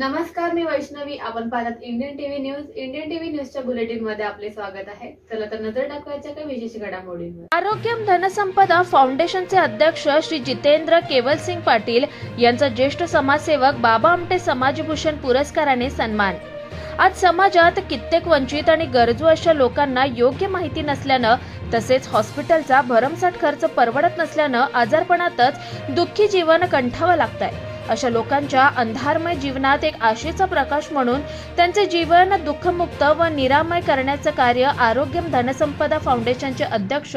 नमस्कार मी वैष्णवी. आपण पाहतात Indian TV news Indian TV न्यूजच्या बुलेटिनमध्ये आपले स्वागत आहे. चला तर नजर टाकवायच्या काही विशेष घडामोडींवर. आरोग्यम धनसंपदा फाउंडेशनचे अध्यक्ष श्री जितेंद्र केवलसिंग पाटील यांचा ज्येष्ठ समाजसेवक बाबा आमटे समाजभूषण पुरस्काराने सन्मान. आज समाजात कित्येक वंचित आणि गरजू अशा लोकांना योग्य माहिती नसल्यानं तसेच हॉस्पिटलचा भरमसाठ खर्च परवडत नसल्यानं आजारपणातच दुःखी जीवन कंठावं लागतंय. अशा लोकांच्या अंधारमय जीवनात एक आशेचा प्रकाश म्हणून त्यांचे जीवन दुःखमुक्त व निरामय करण्याचं कार्य आरोग्यम धनसंपदा फाउंडेशनचे अध्यक्ष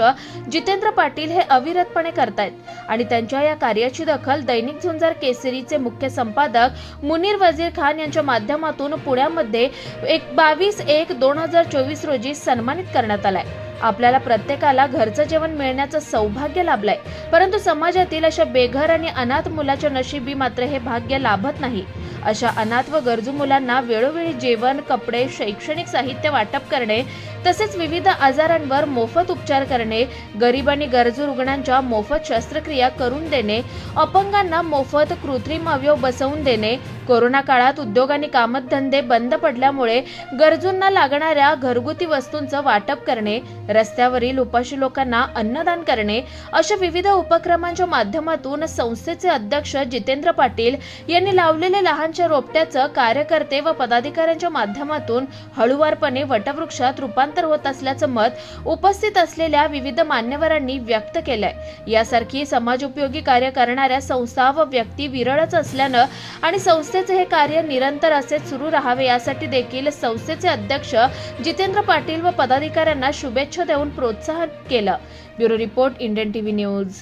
जितेंद्र पाटील हे अविरतपणे करतायत. आणि त्यांच्या या कार्याची दखल दैनिक झुंजार केसरीचे मुख्य संपादक मुनीर वजीर खान यांच्या माध्यमातून पुण्यामध्ये एक बावीस एक दोन हजार चोवीस रोजी सन्मानित करण्यात आलाय. आपल्याला प्रत्येकाला घरचं जेवण मिळण्याचं सौभाग्य लाभलंय. परंतु समाजातील अशा बेघर आणि अनाथ मुलाच्या नशिबी मात्र हे भाग्य लाभत नाही. अशा अनाथ व गरजू मुलांना वेळोवेळी जेवण कपडे शैक्षणिक साहित्य वाटप करणे तसेच विविध आजारांवर मोफत उपचार करणे गरीब आणि गरजू रुग्णांच्या मोफत शस्त्रक्रिया करून देणे अपंगांना मोफत कृत्रिम अवयव बसवून देणे कोरोना काळात उद्योग आणि कामधंदे बंद पडल्यामुळे गरजूंना लागणाऱ्या घरगुती वस्तूंचं वाटप करणे रस्त्यावरील उपाशी लोकांना अन्नदान करणे अशा विविध उपक्रमांच्या माध्यमातून संस्थेचे अध्यक्ष जितेंद्र पाटील यांनी लावलेले लहानच्या रोपट्याचं कार्यकर्ते व पदाधिकाऱ्यांच्या माध्यमातून हळुवारपणे वटवृक्षात रूपांतर होत असल्याचं मत उपस्थित असलेल्या विविध मान्यवरांनी व्यक्त केलंय. यासारखी समाजोपयोगी कार्य करणाऱ्या संस्था व व्यक्ती विरळच असल्यानं आणि संस्थेचे हे कार्य निरंतर असेच सुरू राहावे यासाठी देखील संस्थेचे अध्यक्ष जितेंद्र पाटील व पदाधिकाऱ्यांना शुभेच्छा देऊन प्रोत्साहन केलं. Bureau report Indian TV news.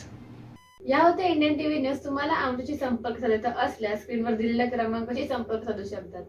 या होत्या इंडियन टीव्ही न्यूज. तुम्हाला आमच्याशी संपर्क साधायचा असल्यास स्क्रीनवर दिलेल्या क्रमांकाशी संपर्क साधू शकतात.